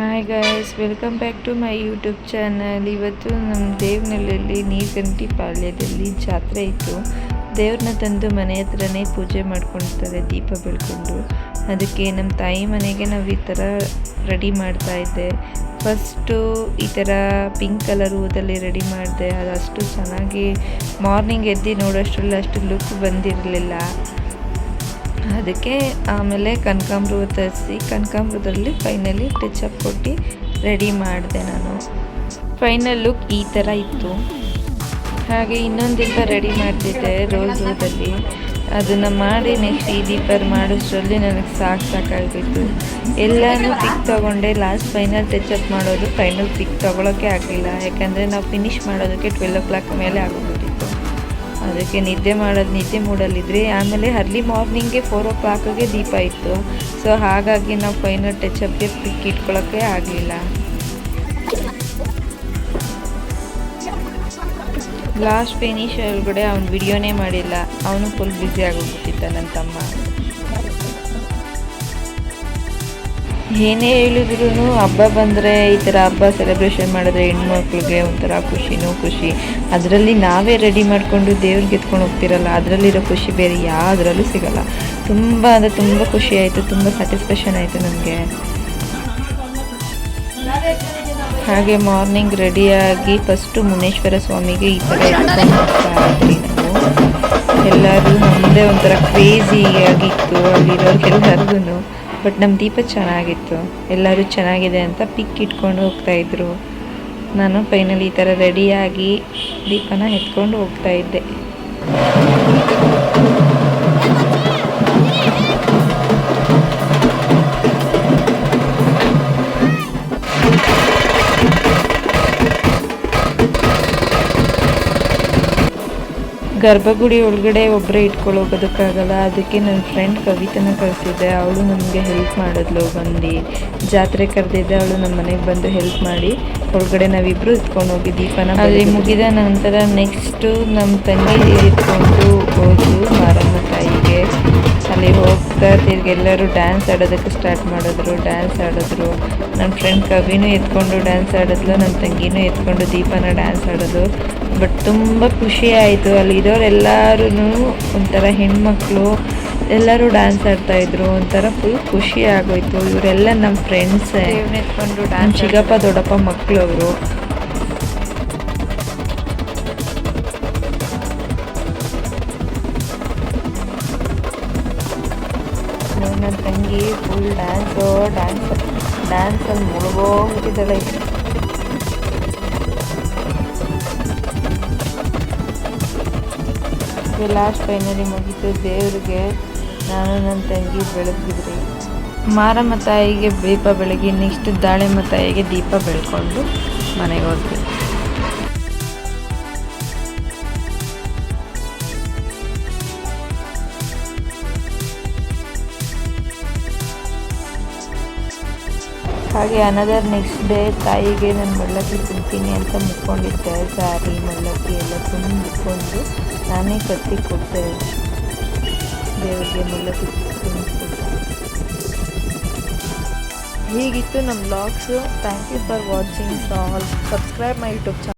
Hi guys welcome back to my YouTube channel ಇವತ್ತು ನಮ್ಮ ದೇವನಹಳ್ಳಿಯಲ್ಲಿ ನೀರ್ಗಂಟಿ ಪಾಳ್ಯದಲ್ಲಿ ಜಾತ್ರೆ ಇತ್ತು. ದೇವ್ರನ್ನ ತಂದು ಮನೆ ಹತ್ರನೇ ಪೂಜೆ ಮಾಡ್ಕೊಳ್ತಾರೆ ದೀಪ ಬೆಳ್ಕೊಂಡು. ಅದಕ್ಕೆ ನಮ್ಮ ತಾಯಿ ಮನೆಗೆ ನಾವು ಈ ಥರ ರೆಡಿ ಮಾಡ್ತಾ ಇದ್ದೆ. ಫಸ್ಟು ಈ ಥರ ಪಿಂಕ್ ಕಲರ್ ಹೂದಲ್ಲಿ ರೆಡಿ ಮಾಡಿದೆ. ಅದು ಅಷ್ಟು ಚೆನ್ನಾಗಿ ಮಾರ್ನಿಂಗ್ ಎದ್ದು ನೋಡೋಷ್ಟರಲ್ಲಿ ಅಷ್ಟು ಲುಕ್ ಬಂದಿರಲಿಲ್ಲ. ಅದಕ್ಕೆ ಆಮೇಲೆ ಕನಕಾಂಬ್ರ ತರಿಸಿ ಕನಕಾಂಬ್ರದಲ್ಲಿ ಫೈನಲಿ ಟಚ್ ಕೊಟ್ಟು ರೆಡಿ ಮಾಡಿದೆ ನಾನು. ಫೈನಲ್ ಲುಕ್ ಈ ಥರ ಇತ್ತು. ಹಾಗೆ ಇನ್ನೊಂದಿಂದ ರೆಡಿ ಮಾಡ್ತಿದ್ದೆ ರೋಸ್ ಹೂದಲ್ಲಿ. ಅದನ್ನು ಮಾಡಿ ನೆಕ್ಸ್ಟ್ ಈ ದೀಪರ್ ಮಾಡೋಷ್ಟರಲ್ಲಿ ನನಗೆ ಸಾಕು ಸಾಕಾಗಿತ್ತು ಎಲ್ಲನೂ ಪಿಕ್ ತೊಗೊಂಡೆ ಲಾಸ್ಟ್ ಫೈನಲ್ ಟಚ್ ಮಾಡೋದು ಫೈನಲ್ ಪಿಕ್ ತೊಗೊಳೋಕ್ಕೆ ಆಗಲಿಲ್ಲ. ಯಾಕಂದರೆ ನಾವು ಫಿನಿಷ್ ಮಾಡೋದಕ್ಕೆ ಟ್ವೆಲ್ ಓ ಕ್ಲಾಕ್ ಮೇಲೆ ಆಗೋಗ್ಬಿಟ್ಟಿತ್ತು. ಅದಕ್ಕೆ ನಿದ್ದೆ ಮಾಡೋದು, ನಿದ್ದೆ ಮೂಡಲ್ಲಿದ್ರಿ ಆಮೇಲೆ ಅರ್ಲಿ ಮಾರ್ನಿಂಗ್ಗೆ ಫೋರ್ ಓ ಕ್ಲಾಕಿಗೆ ದೀಪ ಇತ್ತು. ಸೊ ಹಾಗಾಗಿ ನಾವು ಫೈನಲ್ ಟಚಪ್ಗೆ ಪಿಕ್ ಇಟ್ಕೊಳ್ಳೋಕ್ಕೆ ಆಗಲಿಲ್ಲ. ಲಾಸ್ಟ್ ಫಿನಿಶ್ ಒಳಗಡೆ ಅವ್ನು ವಿಡಿಯೋನೇ ಮಾಡಿಲ್ಲ. ಅವನು ಫುಲ್ ಬ್ಯುಸಿ ಆಗೋಗ್ಬಿಟ್ಟಿದ್ದ ನನ್ನ ತಮ್ಮ. ಏನೇ ಹೇಳಿದ್ರು ಹಬ್ಬ ಬಂದರೆ ಈ ಥರ ಹಬ್ಬ ಸೆಲೆಬ್ರೇಷನ್ ಮಾಡಿದ್ರೆ ಹೆಣ್ಮಕ್ಳಿಗೆ ಒಂಥರ ಖುಷಿನೂ ಖುಷಿ. ಅದರಲ್ಲಿ ನಾವೇ ರೆಡಿ ಮಾಡಿಕೊಂಡು ದೇವ್ರಿಗೆ ಎತ್ಕೊಂಡು ಹೋಗ್ತಿರಲ್ಲ, ಅದರಲ್ಲಿರೋ ಖುಷಿ ಬೇರೆ ಯಾವುದರಲ್ಲೂ ಸಿಗಲ್ಲ. ತುಂಬ ಅಂದರೆ ತುಂಬ ಖುಷಿ ಆಯಿತು, ತುಂಬ ಸ್ಯಾಟಿಸ್ಫ್ಯಾಕ್ಷನ್ ಆಯಿತು ನನಗೆ ಹಾಗೆ ಮಾರ್ನಿಂಗ್ ರೆಡಿಯಾಗಿ ಫಸ್ಟು ಮುನೇಶ್ವರ ಸ್ವಾಮಿಗೆ ಈ ಥರ ಎಲ್ಲರೂ ನಮ್ಮದೇ ಒಂಥರ ಕ್ರೇಜಿಯಾಗಿತ್ತು ಅಲ್ಲಿರೋರ್ಗೆಲ್ಲರಿಗೂ ಬಟ್ ನಮ್ಮ ದೀಪ ಚೆನ್ನಾಗಿತ್ತು. ಎಲ್ಲರೂ ಚೆನ್ನಾಗಿದೆ ಅಂತ ಪಿಕ್ ಇಟ್ಕೊಂಡು ಹೋಗ್ತಾಯಿದ್ರು ನಾನು ಫೈನಲಿ ಈ ಥರ ರೆಡಿಯಾಗಿ ದೀಪನ ಎತ್ಕೊಂಡು ಹೋಗ್ತಾ ಗರ್ಭಗುಡಿ ಒಳಗಡೆ ಒಬ್ಬರೇ ಇಟ್ಕೊಂಡು ಹೋಗೋದಕ್ಕಾಗಲ್ಲ ಅದಕ್ಕೆ ನನ್ನ ಫ್ರೆಂಡ್ ಕವಿತನ ಕಳಿಸಿದ್ದೆ ಅವಳು ನಮಗೆ ಹೆಲ್ಪ್ ಮಾಡಿದ್ಲು. ಬಂದು ಜಾತ್ರೆ ಕರೆದಿದ್ದೆ. ಅವಳು ನಮ್ಮ ಮನೆಗೆ ಬಂದು ಹೆಲ್ಪ್ ಮಾಡಿ ಒಳಗಡೆ ನಾವಿಬ್ಬರು ಇಟ್ಕೊಂಡು ಹೋಗಿ ದೀಪನ ಅಲ್ಲಿ ಮುಗಿದ ನಂತರ ನೆಕ್ಸ್ಟು ನಮ್ಮ ತಂಗಿ ಇಟ್ಕೊಂಡು ಹೋದ್ರು ಮಾರಮ್ಮ ತಾಯಿಗೆ. ಅಲ್ಲಿ ಹೋಗ್ತಾ ಎಲ್ಲರೂ ಡ್ಯಾನ್ಸ್ ಆಡೋದಕ್ಕೆ ಸ್ಟಾರ್ಟ್ ಮಾಡಿದ್ರು. ಡ್ಯಾನ್ಸ್ ಆಡಿದ್ರು. ನನ್ನ ಫ್ರೆಂಡ್ ಕವಿನೂ ಎತ್ಕೊಂಡು ಡ್ಯಾನ್ಸ್ ಆಡಿದ್ಲು. ನನ್ನ ತಂಗಿನೂ ಎತ್ಕೊಂಡು ದೀಪನ ಡ್ಯಾನ್ಸ್ ಆಡೋದು. ಬಟ್ ತುಂಬ ಖುಷಿಯಾಯಿತು ಆಯಿತು. ಅಲ್ಲಿ ಇರೋರೆಲ್ಲರೂ ಒಂಥರ ಹೆಣ್ಮಕ್ಳು ಎಲ್ಲರೂ ಡ್ಯಾನ್ಸ್ ಆಡ್ತಾಯಿದ್ರು ಒಂಥರ ಫುಲ್ ಖುಷಿ ಆಗೋಯ್ತು. ಇವರೆಲ್ಲ ನಮ್ಮ ಫ್ರೆಂಡ್ಸೇ ಎತ್ಕೊಂಡು ಡ್ಯಾನ್ಸ್ ಚಿಗಪ್ಪ ದೊಡ್ಡಪ್ಪ ಮಕ್ಕಳು ಅವರು ನನ್ನ ತಂಗಿ ಫುಲ್ ಡ್ಯಾನ್ಸು ಡ್ಯಾನ್ಸ್ ಡ್ಯಾನ್ಸಲ್ಲಿ ಮುಳುಗೋಗ್ಬಿಟ್ಟಿದ್ದಾಳೆ ಲಾಸ್ಟ್ ಫೈನಲಿ ಮುಗೀತು. ದೇವ್ರಿಗೆ ನಾನು ನನ್ನ ತಂಗಿ ಬೆಳಗಿದ್ರಿ ಮಾರಮ್ಮ ತಾಯಿಗೆ ದೀಪ ಬೆಳಗಿ ನೆಕ್ಸ್ಟ್ ದಾಳಿಂಬ ತಾಯಿಗೆ ದೀಪ ಬೆಳ್ಕೊಂಡು ಮನೆಗೆ ಹೋದ್ವಿ. ಹಾಗೆ ಅನದರ್ ನೆಕ್ಸ್ಟ್ ಡೇ ತಾಯಿಗೆ ನಾನು ಮಳ್ಳಕ್ಕೆ ತಿಂತೀನಿ ಅಂತ ಮುಕ್ಕೊಂಡಿದ್ದೆ. ಸಾರಿ ಮಳ್ಳಕ್ಕಿ ತುಂಬ ಮುಕ್ಕೊಂಡು ನಾನೇ ಕಟ್ಟಿ ಕೊಟ್ಟೆ ದೇವರಿಗೆ ತಿನ್ನಿಸ್ಬಿಟ್ಟು ಹೀಗಿತ್ತು ನಮ್ಮ blogs thank you for watching all subscribe my YouTube channel